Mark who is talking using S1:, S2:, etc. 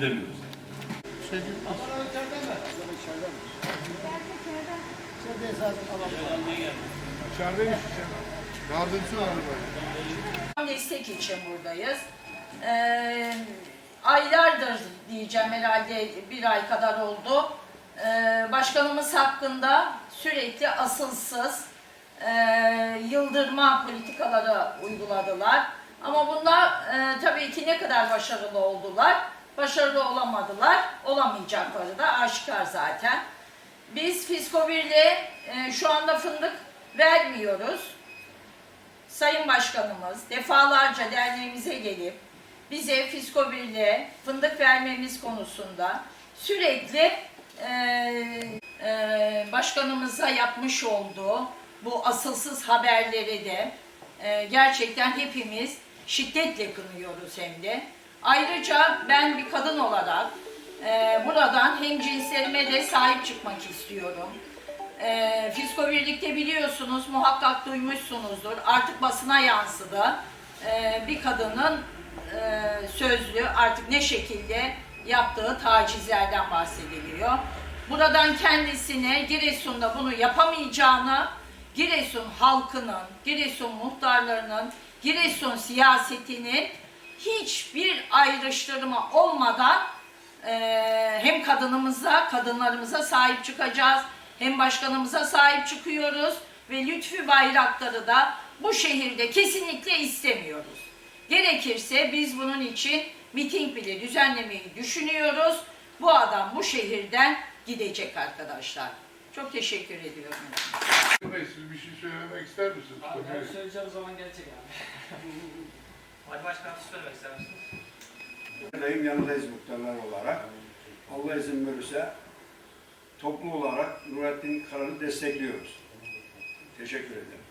S1: demiyoruz.
S2: Yardımcı var böyle.
S3: destek için buradayız. Ee, aylardır diyeceğim herhalde bir ay kadar oldu. Ee, başkanımız hakkında sürekli asılsız e, yıldırma politikaları uyguladılar. Ama bunlar e, tabii ki ne kadar başarılı oldular? Başarılı olamadılar. Olamayacakları da aşikar zaten. Biz Fisko Birliğe e, şu anda fındık vermiyoruz. Sayın Başkanımız defalarca derneğimize gelip bize Fisko Birliğe fındık vermemiz konusunda sürekli e, e, başkanımıza yapmış olduğu bu asılsız haberleri de e, gerçekten hepimiz şiddetle kınıyoruz hem de. Ayrıca ben bir kadın olarak e, buradan hem cinslerime de sahip çıkmak istiyorum. E, Fisko Birlik'te biliyorsunuz muhakkak duymuşsunuzdur. Artık basına yansıdı. E, bir kadının e, sözlü artık ne şekilde yaptığı tacizlerden bahsediliyor. Buradan kendisine Giresun'da bunu yapamayacağını, Giresun halkının, Giresun muhtarlarının, Giresun siyasetinin hiçbir ayrıştırma olmadan ee, hem kadınımıza, kadınlarımıza sahip çıkacağız, hem başkanımıza sahip çıkıyoruz ve Lütfü Bayraktar'ı da bu şehirde kesinlikle istemiyoruz. Gerekirse biz bunun için miting bile düzenlemeyi düşünüyoruz. Bu adam bu şehirden gidecek arkadaşlar. Çok teşekkür ediyorum.
S2: Bey siz bir şey söylemek ister misiniz?
S4: Abi ben söyleyeceğim zaman gelecek abi.
S5: Ali Başkanım siz söylemek ister misiniz?
S6: Buradayım yanındayız muhtarlar olarak. Allah izin verirse toplu olarak Nurettin Karan'ı destekliyoruz. Teşekkür ederim.